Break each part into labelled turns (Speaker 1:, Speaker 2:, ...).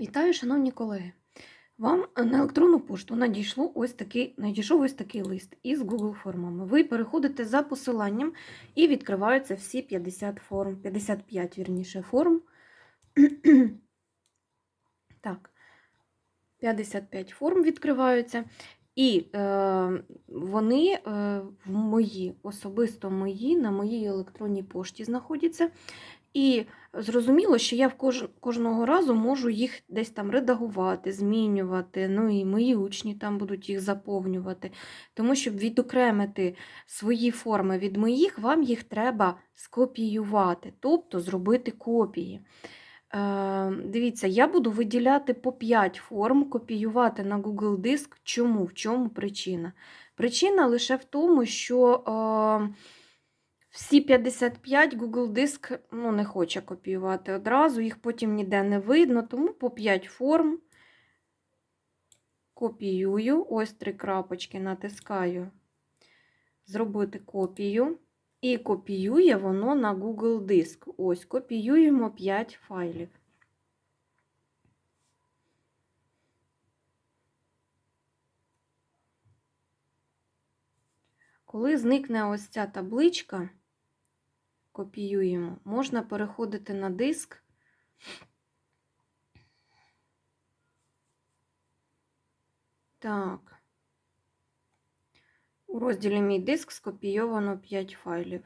Speaker 1: Вітаю, шановні колеги! Вам на електронну пошту надійшло ось такий, надійшов ось такий лист із Google формами. Ви переходите за посиланням і відкриваються всі 50 форм, 55 вірніше форм. так, 55 форм відкриваються. І е, вони е, в мої, особисто мої, на моїй електронній пошті знаходяться. І зрозуміло, що я в кож... кожного разу можу їх десь там редагувати, змінювати. Ну і мої учні там будуть їх заповнювати. Тому щоб відокремити свої форми від моїх, вам їх треба скопіювати, тобто зробити копії. Е, Дивіться, я буду виділяти по 5 форм, копіювати на Google Диск. Чому? В чому причина? Причина лише в тому, що. Е, всі 55 Google Диск ну, не хоче копіювати одразу, їх потім ніде не видно, тому по 5 форм копіюю, ось три крапочки натискаю, зробити копію. І копіює воно на Google Диск. Ось, копіюємо 5 файлів. Коли зникне ось ця табличка, копіюємо, можна переходити на диск. Так. У розділі Мій диск скопійовано 5 файлів.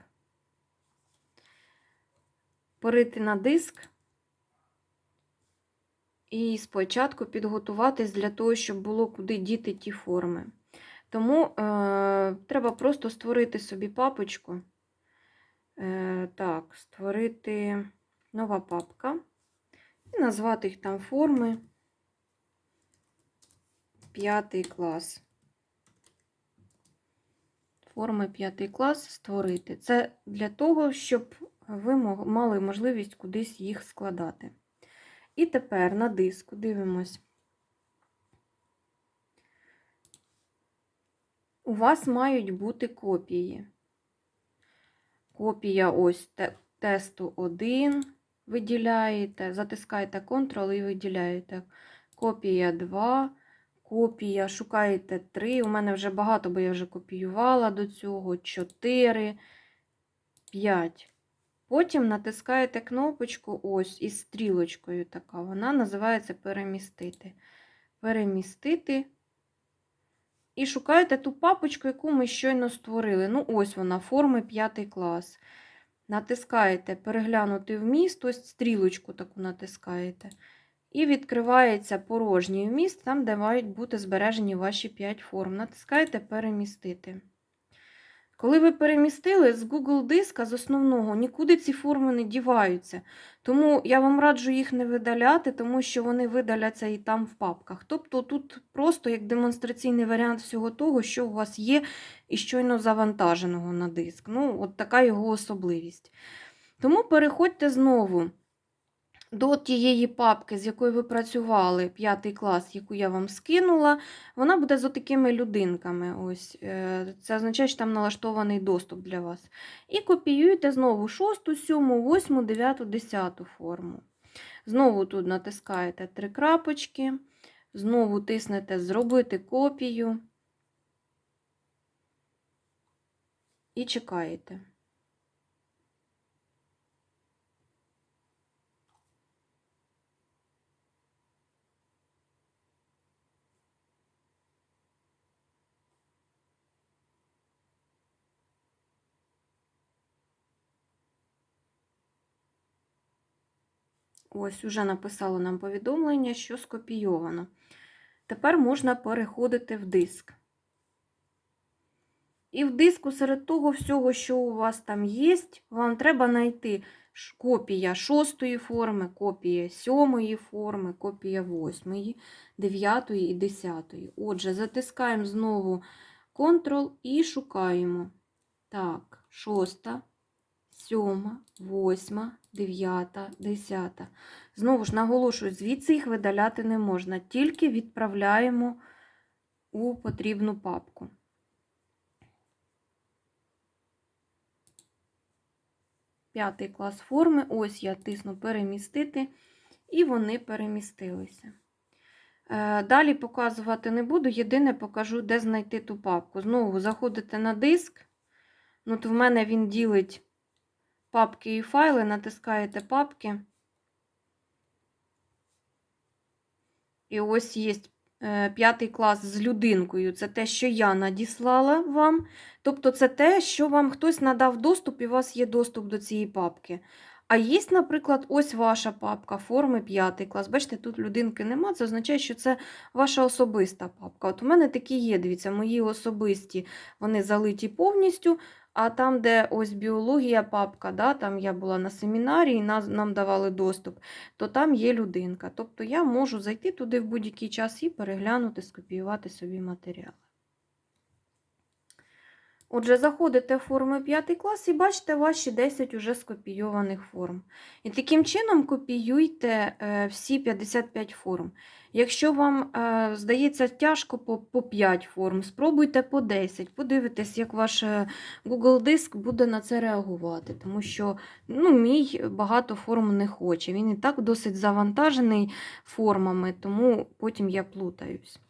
Speaker 1: Перейти на диск і спочатку підготуватись для того, щоб було куди діти ті форми. Тому е, треба просто створити собі папочку. Е, Так, створити нова папка і назвати їх там форми. П'ятий клас. Форми п'ятий клас створити. Це для того, щоб ви мали можливість кудись їх складати. І тепер на диску дивимось. У вас мають бути копії. Копія ось тесту 1 виділяєте, затискаєте Ctrl і виділяєте. Копія 2, копія, шукаєте 3. У мене вже багато, бо я вже копіювала до цього. 4, 5. Потім натискаєте кнопочку ось із стрілочкою така. Вона називається перемістити. Перемістити. І шукаєте ту папочку, яку ми щойно створили. Ну, ось вона, форми 5 клас. Натискаєте переглянути вміст, ось стрілочку таку натискаєте. І відкривається порожній вміст, там, де мають бути збережені ваші 5 форм. Натискаєте перемістити. Коли ви перемістили з Google диска з основного, нікуди ці форми не діваються. Тому я вам раджу їх не видаляти, тому що вони видаляться і там в папках. Тобто тут просто як демонстраційний варіант всього того, що у вас є і щойно завантаженого на диск. Ну, от така його особливість. Тому переходьте знову до тієї папки, з якою ви працювали, п'ятий клас, яку я вам скинула, вона буде з такими людинками. Ось, е, Це означає, що там налаштований доступ для вас. І копіюєте знову 6, 7, 8, 9, 10 форму. Знову тут натискаєте три крапочки, знову тиснете Зробити копію і чекаєте. Ось, уже написало нам повідомлення, що скопійовано. Тепер можна переходити в диск. І в диску серед того всього, що у вас там є, вам треба знайти копія шостої форми, копія сьомої форми, копія восьмої, дев'ятої і десятої. Отже, затискаємо знову Ctrl і шукаємо. Так, шоста, сьома, восьма, дев'ята, десята. Знову ж наголошую, звідси їх видаляти не можна, тільки відправляємо у потрібну папку. П'ятий клас форми. Ось я тисну перемістити і вони перемістилися. Е, Далі показувати не буду, єдине покажу, де знайти ту папку. Знову заходите на диск. От в мене він ділить папки і файли, натискаєте папки. І ось є е, п'ятий клас з людинкою. Це те, що я надіслала вам. Тобто, це те, що вам хтось надав доступ, і у вас є доступ до цієї папки. А є, наприклад, ось ваша папка форми 5 клас. Бачите, тут людинки нема, це означає, що це ваша особиста папка. От у мене такі є, дивіться, мої особисті, вони залиті повністю. А там, де ось біологія папка, да, там я була на семінарі, і нам давали доступ, то там є людинка. Тобто я можу зайти туди в будь-який час і переглянути, скопіювати собі матеріали. Отже, заходите в форми 5 клас і бачите ваші 10 уже скопійованих форм. І таким чином копіюйте е, всі 55 форм. Якщо вам е, здається тяжко по, по 5 форм, спробуйте по 10, подивитесь, як ваш е, Google диск буде на це реагувати. Тому що ну, мій багато форм не хоче. Він і так досить завантажений формами, тому потім я плутаюсь.